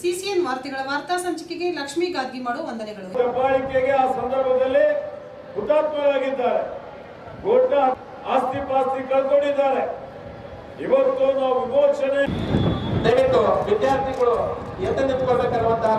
CCN ವಾರ್ತೆಗಳ ವಾರ್ತಾ ಸಂಚಿಕೆಗೆ ಲಕ್ಷ್ಮೀ ಗಾದ್ಗಿ ಮಾಡುವ ವಂದನೆಗಳು. ದಬ್ಬಾಳಿಕೆಗೆ ಆ ಸಂದರ್ಭದಲ್ಲಿ ಹುತಾತ್ಮರಾಗಿದ್ದಾರೆ. ದೊಡ್ಡ ಆಸ್ತಿ ಪಾಸ್ತಿ ಕಳ್ಕೊಂಡಿದ್ದಾರೆ. ಇವತ್ತು ನಾವು ವಿಮೋಚನೆ ದಯವಿಟ್ಟು ವಿದ್ಯಾರ್ಥಿಗಳು ಎದ್ದು ನಿಂತ್ಕೊಳ್ಬೇಕಾಗಿರುವಂತಹ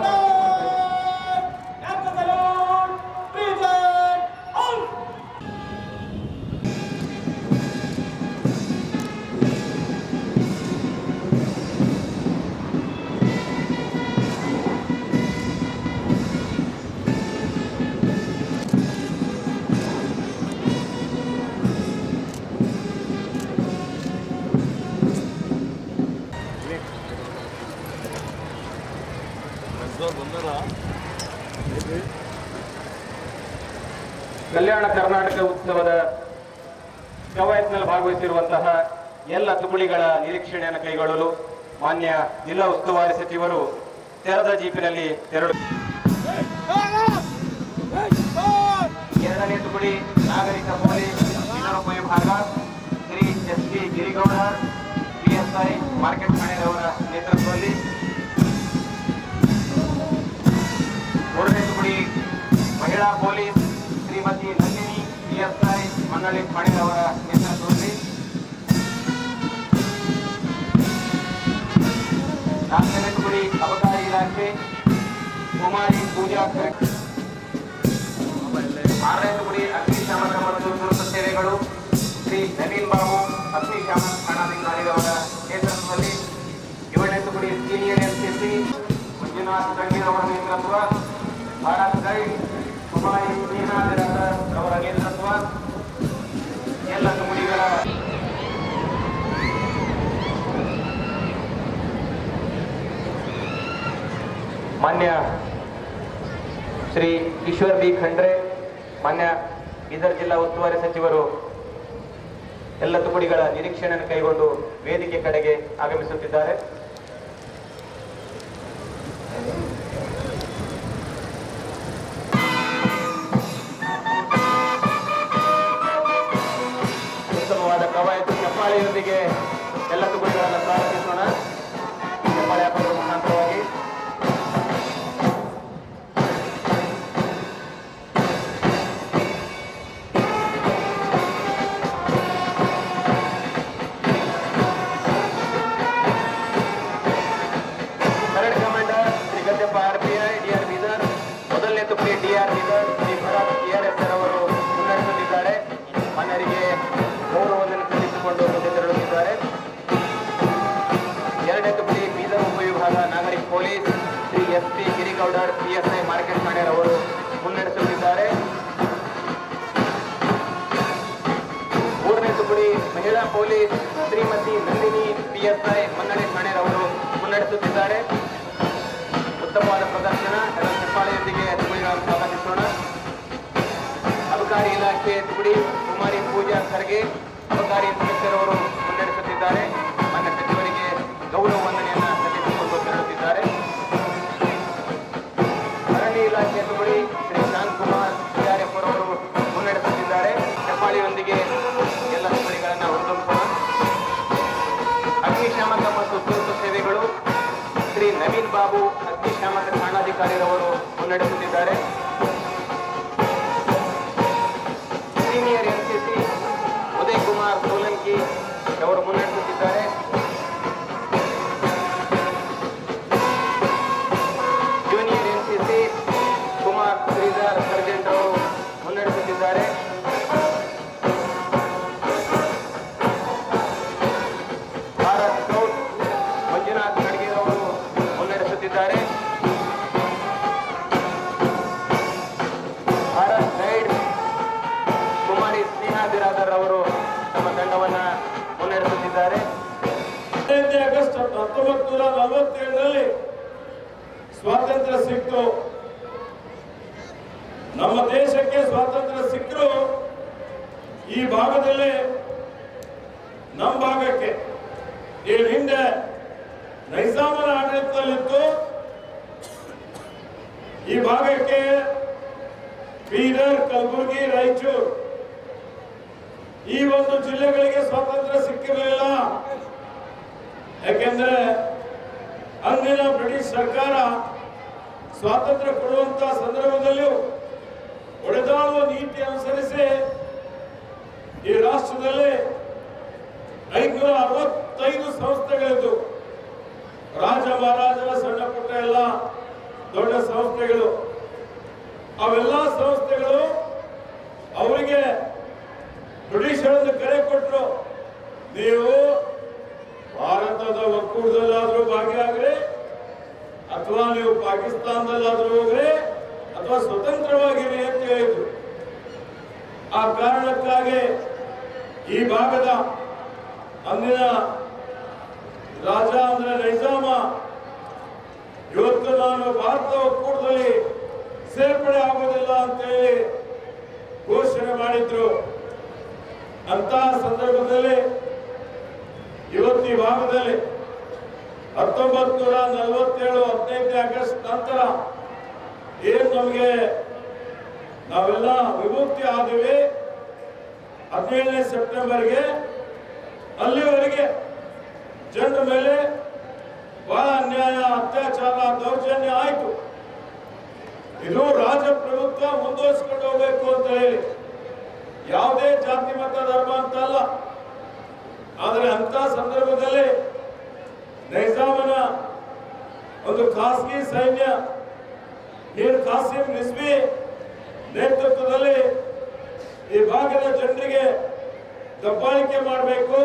ಕಲ್ಯಾಣ ಕರ್ನಾಟಕ ಉತ್ಸವದ ಕವಾಯತ್ನಲ್ಲಿ ಭಾಗವಹಿಸಿರುವಂತಹ ಎಲ್ಲ ತುಮುಳಿಗಳ ನಿರೀಕ್ಷಣೆಯನ್ನು ಕೈಗೊಳ್ಳಲು ಮಾನ್ಯ ಜಿಲ್ಲಾ ಉಸ್ತುವಾರಿ ಸಚಿವರು ತೆರೆದ ಜೀಪಿನಲ್ಲಿ ತೆರಳು ಎರಡನೇ ತುಮುಳಿ ನಾಗರಿಕ police Shri S P Girigowda PSI market ಠಾಣೆಯವರ ನೇತೃತ್ವದಲ್ಲಿ ಮಹಿಳಾ ಪೊಲೀಸ್ ಶ್ರೀಮತಿ ನಂದಿನಿ ಪಿಎಸ್ಐ ಪಾಟೀಲ್ ಅವರ ನೇತೃತ್ವದಲ್ಲಿ ನಾಗನಗುಡಿ ಅಬಕಾರಿ ಇಲಾಖೆ ಕುಮಾರಿ ಪೂಜಾ ಕರ್- ಆರನೇ ತುಕಡಿ ಅಗ್ನಿಶಾಮಕ ಮತ್ತು ತುರ್ತು ಸೇವೆಗಳು ಶ್ರೀ ನವೀನ್ ಬಾಬು ಅಗ್ನಿಶಾಮಕ ಠಾಣಾಧಿಕಾರಿಯವರ ನೇತೃತ್ವದಲ್ಲಿ ಏಳನೇ ತುಕಡಿ ಸೀನಿಯರ್ ಎನ್ಸಿಸಿ ಮಂಜುನಾಥ್ ಗಂಗೀರ್ ಅವರ ನೇತೃತ್ವ ಭಾರತ್ ಗೈಡ್ ಕುಮಾರಿ ಅವರ ನೇತೃತ್ವ ಎಲ್ಲ ತುಕಡಿಗಳ ಮಾನ್ಯ ಶ್ರೀ ಈಶ್ವರ್ ಬಿ ಖಂಡ್ರೆ, ಮಾನ್ಯ ಬೀದರ್ ಜಿಲ್ಲಾ ಉಸ್ತುವಾರಿ ಸಚಿವರು, ಎಲ್ಲ ತುಕುಡಿಗಳ ನಿರೀಕ್ಷಣೆಯನ್ನು ಕೈಗೊಂಡು ವೇದಿಕೆ ಕಡೆಗೆ ಆಗಮಿಸುತ್ತಿದ್ದಾರೆ. ಕವಾಯತು ಚಪ್ಪಾಳೆಯೊಂದಿಗೆ. ಎಲ್ಲ ತುಕಡಿಗಳನ್ನು ಪ್ರಾರಂಭಿಸೋಣ ಚಪ್ಪಾಳೆ ಹಾಕೋದ್ರ ಮುಖಾಂತರವಾಗಿ. ಪೊಲೀಸ್ ಶ್ರೀಮತಿ ನಂದಿನಿ ಪಿಎಸ್ಐ ಮನ್ನಡೆ ಅವರು ಮುನ್ನಡೆಸುತ್ತಿದ್ದಾರೆ. ಉತ್ತಮವಾದ ಪ್ರದರ್ಶನ ಎಲ್ಲ ಚಪ್ಪಾಳೆಯೊಂದಿಗೆ ತುಕಡಿಗಳನ್ನು ಸ್ವಾಗತಿಸೋಣ ಅಬಕಾರಿ ಇಲಾಖೆ ತುಗುಡಿ ಕುಮಾರಿ ಪೂಜಾ ಖರ್ಗೆ ಅಬಕಾರಿ ಅವರು ಮುನ್ನಡೆಸುತ್ತಿದ್ದಾರೆ. ಮಾನ್ಯ ಸಚಿವರಿಗೆ ಗೌರವ ವಂದನೆಯನ್ನು ಸಲ್ಲಿಸಿಕೊಂಡು ತೆರಳುತ್ತಿದ್ದಾರೆ. ಅರಣ್ಯ ಇಲಾಖೆ ತುಗುಡಿ ಶ್ರೀ ಶಾಂತ್ ಕುಮಾರ್ ನವೀನ್ ಬಾಬು ಅಗ್ನಿಶಾಮಕ ಠಾಣಾಧಿಕಾರಿರವರು ಮುನ್ನಡೆಸುತ್ತಿದ್ದಾರೆ. ಸೀನಿಯರ್ ಎನ್ಸಿಸಿ ಉದಯ್ ಕುಮಾರ್ ಸೋಲಂಕಿ ಅವರು ಮುನ್ನಡೆಸುತ್ತಿದ್ದಾರೆ ಹದಿನೈದನೇ ಆಗಸ್ಟ್ ಹತ್ತೊಂಬತ್ತು ನೂರ ನಲವತ್ತೇಳರಲ್ಲಿ ಸ್ವಾತಂತ್ರ್ಯ ಸಿಕ್ತು. ನಮ್ಮ ದೇಶಕ್ಕೆ ಸ್ವಾತಂತ್ರ್ಯ ಸಿಕ್ಕರು ಈ ಭಾಗದಲ್ಲಿ ನಮ್ಮ ಭಾಗಕ್ಕೆ ಈ ಹಿಂದೆ ನೈಜಾಮನ ಆಡಳಿತದಲ್ಲಿತ್ತು. ಈ ಭಾಗಕ್ಕೆ ಬೀದರ್, ಕಲಬುರಗಿ, ರಾಯಚೂರು ಈ ಒಂದು ಜಿಲ್ಲೆಗಳಿಗೆ ಸ್ವಾತಂತ್ರ್ಯ ಯಾಕೆಂದ್ರೆ ಅಂದಿನ ಬ್ರಿಟಿಷ್ ಸರ್ಕಾರ ಸ್ವಾತಂತ್ರ್ಯ ಕೊಡುವಂತ ಸಂದರ್ಭದಲ್ಲಿಯೂ ಒಡೆದಾಳುವ ನೀತಿ ಅನುಸರಿಸಿ ಈ ರಾಷ್ಟ್ರದಲ್ಲಿ ಐನೂರ ಅರವತ್ತೈದು ಸಂಸ್ಥೆಗಳಿದ್ದು, ರಾಜ ಮಹಾರಾಜರ ಸಣ್ಣ ಪುಟ್ಟ ಎಲ್ಲ ದೊಡ್ಡ ಸಂಸ್ಥೆಗಳು. ಅವೆಲ್ಲ ಸಂಸ್ಥೆಗಳು ಅವರಿಗೆ ಬ್ರಿಟಿಷರನ್ನು ಕರೆ ಕೊಟ್ಟರು ನೀವು ಭಾರತದ ಒಕ್ಕೂಟದಲ್ಲಾದ್ರೂ ಭಾಗಿಯಾಗ್ರಿ, ಅಥವಾ ನೀವು ಪಾಕಿಸ್ತಾನದಲ್ಲಾದ್ರೂ ಹೋಗ್ರಿ, ಅಥವಾ ಸ್ವತಂತ್ರವಾಗಿರಿ ಅಂತ ಹೇಳಿದ್ರು. ಆ ಕಾರಣಕ್ಕಾಗಿ ಈ ಭಾಗದ ಅಂದಿನ ರಾಜ ಅಂದ್ರೆ ನೈಜಾಮ, ಇವತ್ತು ನಾನು ಭಾರತ ಒಕ್ಕೂಟದಲ್ಲಿ ಸೇರ್ಪಡೆ ಅಂತ ಅಂತೇಳಿ ಘೋಷಣೆ ಮಾಡಿದ್ರು. ಅಂತಹ ಸಂದರ್ಭದಲ್ಲಿ ಇವತ್ತು ಈ ಭಾಗದಲ್ಲಿ ಹತ್ತೊಂಬತ್ತು ನೂರ ನಲವತ್ತೇಳು ಹದಿನೈದನೇ ಆಗಸ್ಟ್ ನಂತರ ಏನ್ ನಮಗೆ ನಾವೆಲ್ಲ ವಿಮುಕ್ತಿ ಆದಿವಿ ಹದಿನೇಳನೇ ಸೆಪ್ಟೆಂಬರ್ಗೆ ಅಲ್ಲಿವರೆಗೆ ಜನರ ಮೇಲೆ ಬಹಳ ಅನ್ಯಾಯ, ಅತ್ಯಾಚಾರ, ದೌರ್ಜನ್ಯ ಆಯಿತು. ಇದು ರಾಜಪ್ರಭುತ್ವ ಮುಂದುವರಿಸಿಕೊಂಡು ಹೋಗಬೇಕು ಅಂತ ಹೇಳಿ. ಯಾವುದೇ ಜಾತಿ, ಮತ, ಧರ್ಮ ಅಂತ ಅಲ್ಲ. ಆದರೆ ಅಂತ ಸಂದರ್ಭದಲ್ಲಿ ನೈಜಾಮನ ಒಂದು ಖಾಸಗಿ ಸೈನ್ಯ ಮೀರ್ ಖಾಸಿಂ ರಿಸ್ವಿ ನೇತೃತ್ವದಲ್ಲಿ ಈ ಭಾಗದ ಜನರಿಗೆ ದಬ್ಬಾಳಿಕೆ ಮಾಡಬೇಕು,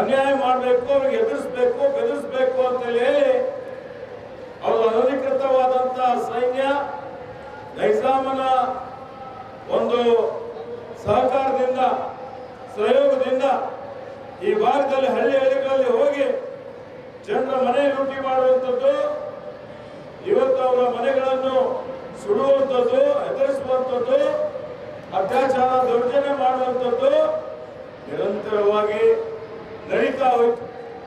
ಅನ್ಯಾಯ ಮಾಡಬೇಕು, ಅವ್ರಿಗೆ ಎದುರಿಸಬೇಕು, ಬೆದರಿಸಬೇಕು ಅಂತ ಹೇಳಿ, ಅವರು ಅನಧಿಕೃತವಾದಂತಹ ಸೈನ್ಯ ನೈಜಾಮನ ಒಂದು ಸಹಕಾರದಿಂದ, ಸಹಯೋಗದಿಂದ ಈ ಭಾಗದಲ್ಲಿ ಹಳ್ಳಿ ಹಳ್ಳಿಗಳಲ್ಲಿ ಹೋಗಿ ಜನರ ಮನೆ ಲೂಟಿ ಮಾಡುವಂಥದ್ದು, ಇವತ್ತು ಅವರ ಮನೆಗಳನ್ನು ಸುಡುವಂಥದ್ದು, ಎದುರಿಸುವಂಥದ್ದು, ಅತ್ಯಾಚಾರ ದೌರ್ಜನ್ಯ ಮಾಡುವಂಥದ್ದು ನಿರಂತರವಾಗಿ ನಡೀತಾ ಹೋಯ್ತು.